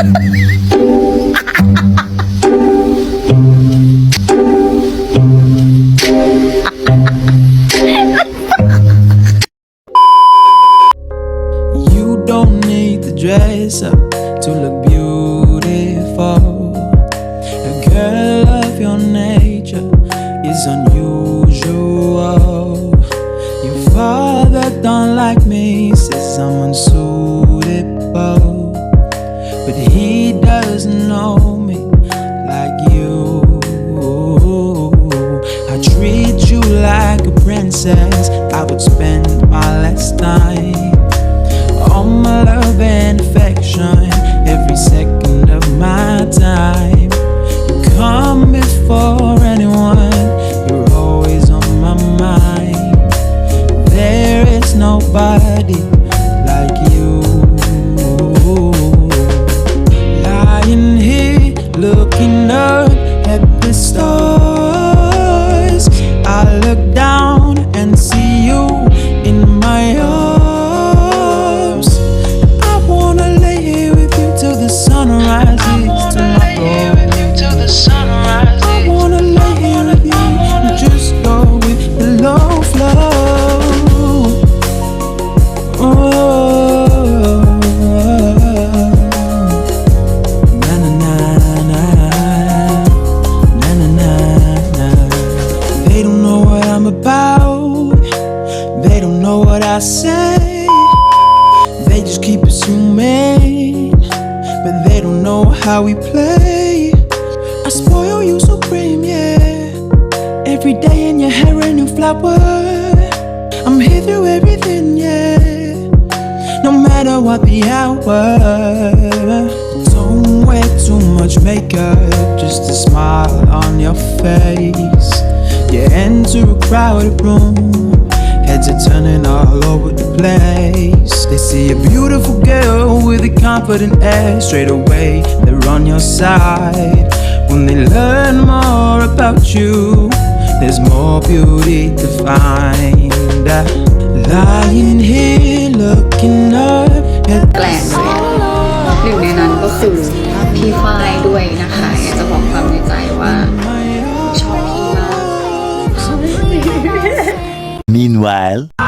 You don't need to dress up to look beautiful. A girl of your nature is unusual. Your father don't like me, how we play. I spoil you supreme, yeah. Every day in your hair a new flower. I'm here through everything, yeah. No matter what the hour. Don't wear too much makeup, just a smile on your face. You enter a crowded room, heads are turning all over the place. They see a beautiful girl with a confident air, straight away they're on your side. When they learn more about you, there's more beauty to find. Lying here looking up at แกลงเลยอะหนึ่งในนั้นก็คือ while.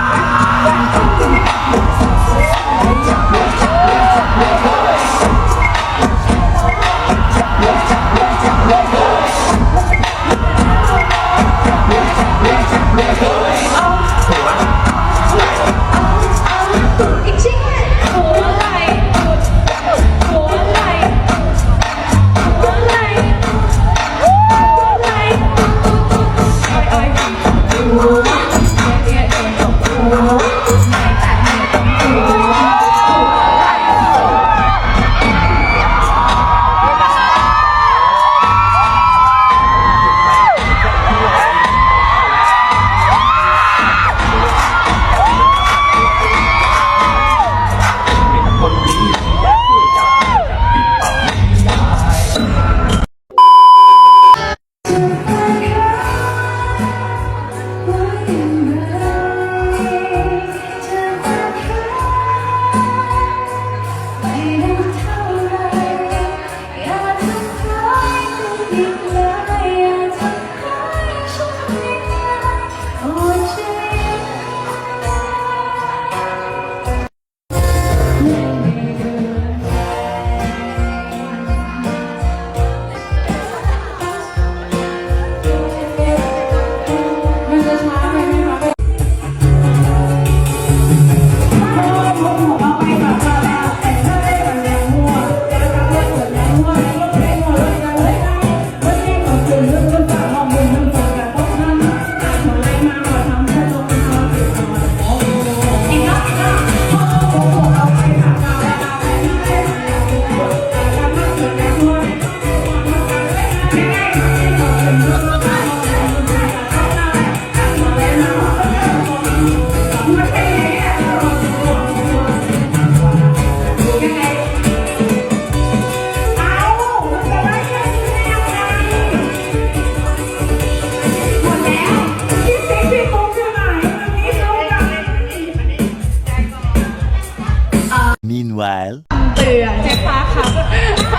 while เตือนเจ๊ฟ้าค่ะ